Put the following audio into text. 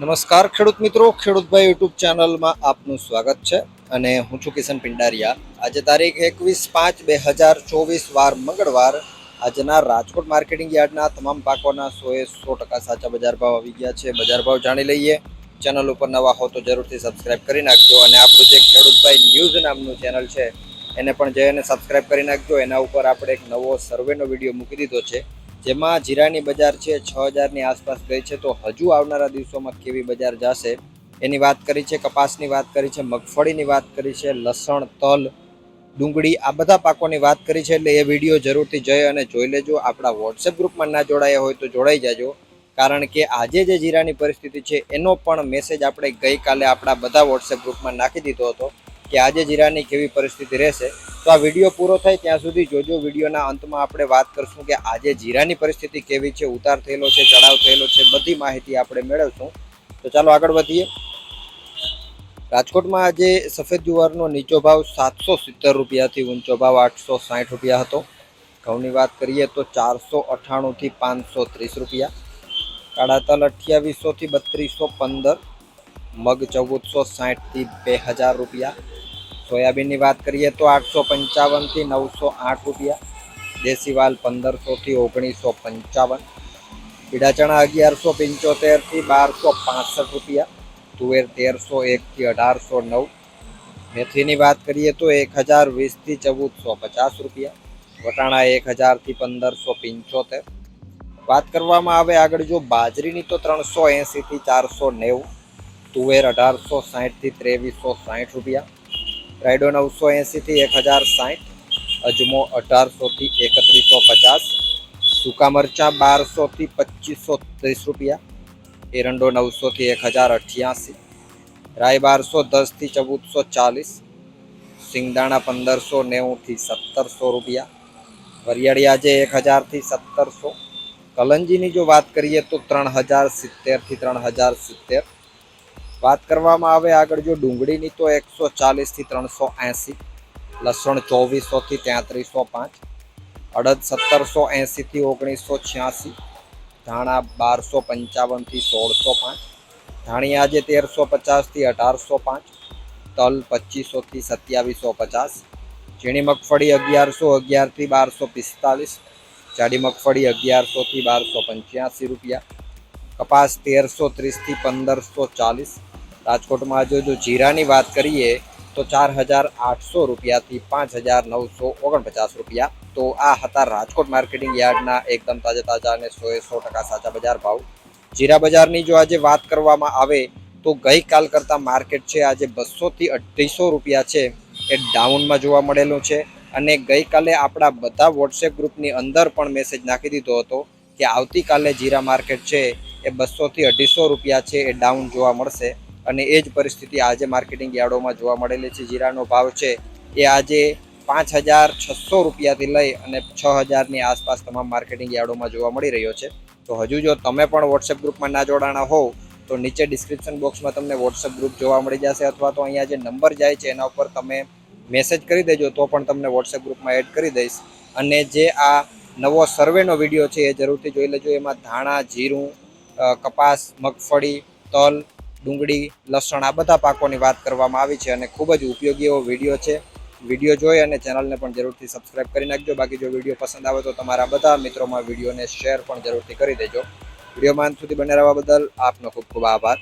નમસ્કાર ખેડૂત મિત્રો ખેડૂતભાઈ યુટ્યુબ ચેનલમાં આપનું સ્વાગત છે અને હું છું કિશન પિંડારિયા. આજે તારીખ એકવીસ પાંચ બે હજાર ચોવીસ, વાર મંગળવાર. આજના રાજકોટ માર્કેટિંગ યાર્ડના તમામ પાકોના સોએ સો ટકા સાચા બજાર ભાવ આવી ગયા છે. બજાર ભાવ જાણી લઈએ. ચેનલ ઉપર નવા હો તો જરૂરથી સબસ્ક્રાઇબ કરી નાખજો અને આપણું જે ખેડૂતભાઈ ન્યૂઝ નામનું ચેનલ છે, એને પણ જઈને સબસ્ક્રાઇબ કરી નાખજો. એના ઉપર આપણે એક નવો સર્વેનો વીડિયો મૂકી દીધો છે. જેમાં જીરાની બજાર છે, છ હજારની આસપાસ ગઈ છે. તો હજુ આવનારા દિવસોમાં કેવી બજાર જશે? એની વાત કરી છે, કપાસની વાત કરી છે, મગફળીની વાત કરી છે, લસણ, તલ, ડુંગળી, આ બધા પાકોની વાત કરી છે. એટલે એ વીડિયો જરૂરથી જઈ અને જોઈ લેજો. આપણા વોટ્સએપ ગ્રુપમાં ના જોડાયા હોય તો જોડાઈ જાજો. કારણ કે આજે જે જીરાની પરિસ્થિતિ છે, એનો પણ મેસેજ આપણે ગઈકાલે આપણા બધા વોટ્સએપ ગ્રુપમાં નાખી દીધો હતો. કે આજે જીરાની કેવી પરિસ્થિતિ રહેશે. તો આ વીડિયો પૂરો થાય ત્યાં સુધી જોજો. વિડીયોના અંતમાં આપણે વાત કરશું કે આજે જીરાની પરિસ્થિતિ કેવી છે, ઉતાર થયેલો છે ચડાવ થયેલો છે, બધી માહિતી આપણે મેળવશું. તો ચાલો આગળ વધીએ. રાજકોટમાં આજે સફેદ જુવારનો નીચો ભાવ સાતસો સિત્તેર રૂપિયાથી ઊંચો ભાવ આઠસો સાઠ રૂપિયા હતો. ઘઉંની વાત કરીએ તો ચારસો અઠ્ઠાણુંથી પાંચસો ત્રીસ રૂપિયા. કાળા તલ અઠ્યાવીસોથી બત્રીસો પંદર. મગ ચૌદસો સાઠથી બે હજાર રૂપિયા. સોયાબીનની વાત કરીએ તો આઠસો પંચાવનથી નવસો આઠ રૂપિયા. દેશી વાલ પંદરસોથી ઓગણીસો પંચાવન. પીડા ચણા અગિયારસો પંચોતેરથી બારસો પાસઠ રૂપિયા. તુવેર તેરસો એકથી અઢારસો નવ. મેથીની વાત કરીએ તો એક હજાર વીસથી ચૌદસો પચાસ રૂપિયા. વટાણા એક હજારથી પંદરસો પંચોતેર. વાત કરવામાં આવે આગળ જો બાજરીની તો ત્રણસો એંસીથી ચારસો નેવું. તુવેર અઢારસો સાહીઠથી ત્રેવીસો સાહીઠ રૂપિયા, રાયડો નવસો એંસીથી એક હજાર સાહીઠ, અજમો અઢારસોથી એકત્રીસો પચાસ, સૂકા મરચાં બારસોથી પચીસો ત્રીસ રૂપિયા, એરંડો નવસોથી એક હજાર અઠ્યાસી રાય બારસો દસથી ચૌદસો ચાલીસ, સિંગદાણા પંદરસો નેવુંથી સત્તરસો રૂપિયા, વરિયાળી આજે એક હજારથી સત્તરસો. કલંજીની જો વાત કરીએ તો ત્રણ હજાર સિત્તેરથી ત્રણ હજાર સિત્તેર. વાત કરવામાં આવે આગળ જો ડુંગળીની તો એકસો ચાલીસથી ત્રણસો એંસી, લસણ ચોવીસોથી તેત્રીસો પાંચ, અડદ સત્તરસો એંસીથી ઓગણીસો છ્યાસી, ધાણા બારસો પંચાવનથી સોળસો પાંચ, ધાણી આજે તેરસો પચાસથી અઢારસો પાંચ, તલ પચીસોથી સત્યાવીસો પચાસ, ઝીણી મગફળી અગિયારસો અગિયારથી બારસો પિસ્તાલીસ, જાડી મગફળી અગિયારસોથી બારસો પંચ્યાસી રૂપિયા કપાસ તેરસો ત્રીસથી પંદરસો ચાલીસ. રાજકોટમાં જો જો જીરાની વાત કરીએ, તો ચાર હજાર આઠસો રૂપિયાથી પાંચ હજાર નવસો ઓગણપચાસ રૂપિયા. તો આ હતા રાજકોટ માર્કેટિંગ યાર્ડના એકદમ તાજા તાજા અને સો સો ટકા સાચા બજાર ભાવ. જીરા બજારની જો આજે વાત કરવામાં આવે, તો ગઈકાલ કરતાં માર્કેટ છે આજે બસોથી અઢીસો રૂપિયા છે. એ ડાઉનમાં જોવા મળેલું છે. અને ગઈકાલે આપણા બધા વોટ્સએપ ગ્રુપની અંદર પણ મેસેજ નાખી દીધો હતો કે આવતીકાલે જીરા માર્કેટ છે. એ બસોથી અઢીસો રૂપિયા છે એ ડાઉન જોવા મળશે. અને એ જ પરિસ્થિતિ આજે માર્કેટિંગ યાર્ડોમાં જોવા મળેલી છે. જીરાનો ભાવ છે એ આજે પાંચ હજાર છસો રૂપિયાથી લઈ અને છ હજારની આસપાસ તમામ માર્કેટિંગ યાર્ડોમાં જોવા મળી રહ્યો છે. તો હજુ જો તમે પણ વોટ્સએપ ગ્રુપમાં ના જોડાણા હોવ, તો નીચે ડિસ્ક્રિપ્શન બોક્સમાં તમને વોટ્સએપ ગ્રુપ જોવા મળી જશે અથવા તો અહીંયા જે નંબર જાય છે એના ઉપર તમે મેસેજ કરી દેજો, તો પણ તમને વોટ્સએપ ગ્રુપમાં એડ કરી દઈશ. અને જે આ નવો સર્વેનો વીડિયો છે એ જરૂરથી જોઈ લેજો. એમાં ધાણા, જીરું કપાસ, મગફળી, તલ, ડુંગળી, લસણ આ બધા પાકોની વાત કરવામાં આવી છે અને ખૂબ જ ઉપયોગી એવો વીડિયો છે. વીડિયો જોઈ અને ચેનલને પણ જરૂરથી સબસ્ક્રાઇબ કરી નાખજો. બાકી જો વીડિયો પસંદ આવે તો તમારા બધા મિત્રોમાં વિડીયોને શેર પણ જરૂરથી કરી દેજો. વિડીયોમાં અંત સુધી બને રહેવા બદલ આપનો ખૂબ ખૂબ આભાર.